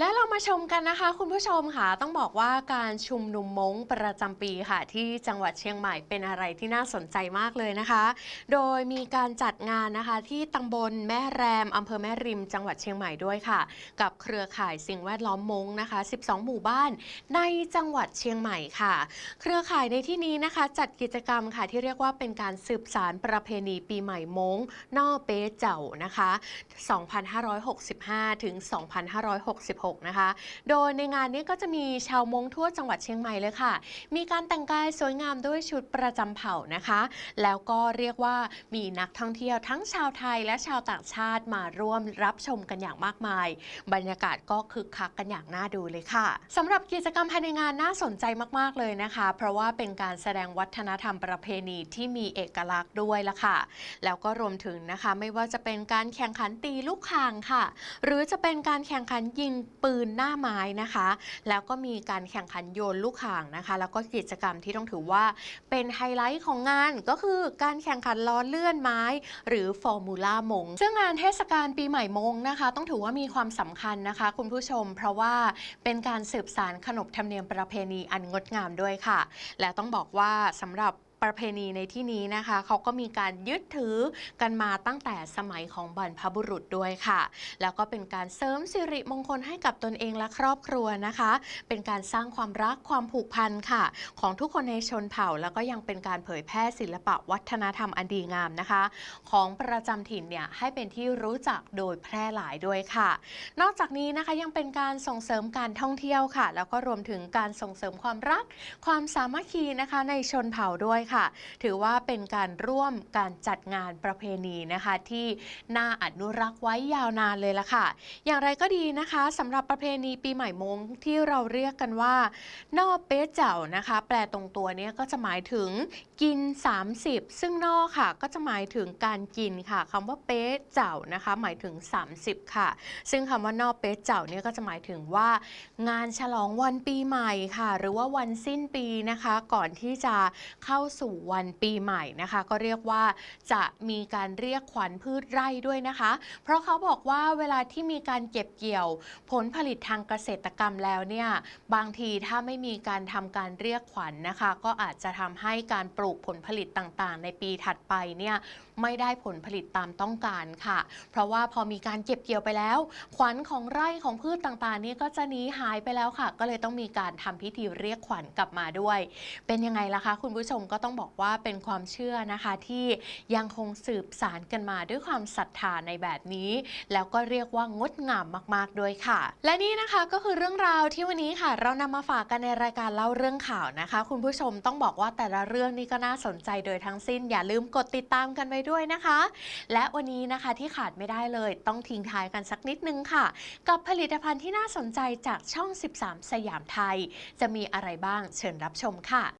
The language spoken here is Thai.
และเรามาชมกันนะคะ คุณผู้ชมค่ะต้องบอกว่าการชุมนุมมงประจำปีค่ะ ที่จังหวัดเชียงใหม่เป็นอะไรที่น่าสนใจมากเลยนะคะ โดยมีการจัดงานนะคะที่ตำบลแม่แรมอำเภอแม่ริม จังหวัดเชียงใหม่ด้วยค่ะ กับเครือข่ายสิ่งแวดล้อมมงนะคะ 12 หมู่บ้านในจังหวัดเชียงใหม่ค่ะ เครือข่ายในที่นี้นะคะ จัดกิจกรรมค่ะที่เรียกว่าเป็นการสืบสารประเพณีปีใหม่มงนอเป๊เจ้านะคะ 2565 ถึง 2566นะคะ โดยในงานนี้ก็จะมีชาวมงทั่วจังหวัดเชียงใหม่เลยค่ะ มีการแต่งกายสวยงามด้วยชุดประจำเผ่านะคะ แล้วก็เรียกว่ามีนักท่องเที่ยวทั้งชาวไทยและชาวต่างชาติมาร่วมรับชมกันอย่างมากมาย บรรยากาศก็คึกคักกันอย่างน่าดูเลยค่ะสำหรับกิจกรรมภายในงานน่าสนใจมาก ๆ เลยนะคะ เพราะว่าเป็นการแสดงวัฒนธรรมประเพณีที่มีเอกลักษณ์ด้วยละค่ะ แล้วก็รวมถึงนะคะไม่ว่าจะเป็นการแข่งขันตีลูกคางค่ะ หรือจะเป็นการแข่งขันยิงปืนหน้าไม้นะคะ แล้วก็มีการแข่งขันโยนลูกข่างนะคะ แล้วก็กิจกรรมที่ต้องถือว่าเป็นไฮไลท์ของงานก็คือการแข่งขันล้อเลื่อนไม้ หรือฟอร์มูล่ามง ซึ่งงานเทศกาลปีใหม่มงนะคะ ต้องถือว่ามีความสำคัญนะคะ คุณผู้ชม เพราะว่าเป็นการสืบสารขนบธรรมเนียมประเพณีอันงดงามด้วยค่ะ และต้องบอกว่าสำหรับ ประเพณีในที่นี้นะคะเขาก็มีการยึดถือกันมาตั้งแต่สมัยของบรรพบุรุษด้วยค่ะ แล้วก็เป็นการเสริมสิริมงคลให้กับตนเองและครอบครัวนะคะ เป็นการสร้างความรักความผูกพันค่ะ ของทุกคนในชนเผ่า แล้วก็ยังเป็นการเผยแพร่ศิลปะวัฒนธรรมอันดีงามนะคะ ของประจำถิ่นเนี่ยให้เป็นที่รู้จักโดยแพร่หลายด้วยค่ะ นอกจากนี้นะคะยังเป็นการส่งเสริมการท่องเที่ยวค่ะ แล้วก็รวมถึงการส่งเสริมความรัก ความสามัคคีนะคะในชนเผ่าด้วยค่ะ ถือว่าเป็นการร่วมการจัดงานประเพณีนะคะที่น่าอนุรักษ์ไว้ยาวนานเลยละค่ะ อย่างไรก็ดีนะคะสำหรับประเพณีปีใหม่มงที่เราเรียกกันว่า นอเป๊ะเจ้านะคะ แปลตรงตัวเนี้ก็จะหมายถึงกิน 30 ซึ่งนอค่ะก็จะหมายถึงการกินค่ะคำว่าเป๊ะเจ้านะคะ หมายถึง 30 ค่ะ ซึ่งคำว่านอเป๊ะเจ้าเนี่ยก็จะหมายถึงว่า งานฉลองวันปีใหม่ค่ะ หรือว่าวันสิ้นปีนะคะ ก่อนที่จะเข้าสู่วันปีใหม่นะคะ ก็เรียกว่าจะมีการเรียกขวัญพืชไร่ด้วยนะคะ เพราะเขาบอกว่าเวลาที่มีการเก็บเกี่ยว ผลผลิตทางเกษตรกรรมแล้วเนี่ยบางทีถ้าไม่มีการทำการเรียกขวัญนะคะ ก็อาจจะทำให้การปลูกผลผลิตต่างๆ ในปีถัดไปเนี่ยไม่ได้ผลผลิตตามต้องการค่ะ เพราะว่าพอมีการเก็บเกี่ยวไปแล้ว ขวัญของไร่ของพืชต่างๆ นี่ก็จะหนีหายไปแล้วค่ะ ก็เลยต้องมีการทำพิธีเรียกขวัญกลับมาด้วย เป็นยังไงล่ะคะ คุณผู้ชมก็ต้ององบอกว่าเป็นความเชื่อนะคะที่ยังคงสืบสารกันมาด้วยความศรัทธาในแบบนี้ แล้วก็เรียกว่างดงามมากๆด้วยค่ะ และนี่นะคะก็คือเรื่องราวที่วันนี้ค่ะ เรานำมาฝากกันในรายการเล่าเรื่องข่าวนะคะ คุณผู้ชมต้องบอกว่าแต่ละเรื่องนี่ก็น่าสนใจโดยทั้งสิ้น อย่าลืมกดติดตามกันไว้ด้วยนะคะ และวันนี้นะคะที่ขาดไม่ได้เลย ต้องทิ้งท้ายกันสักนิดนึงค่ะ กับผลิตภัณฑ์ที่น่าสนใจจากช่อง 13 สยามไทย จะมีอะไรบ้างเชิญรับชมค่ะ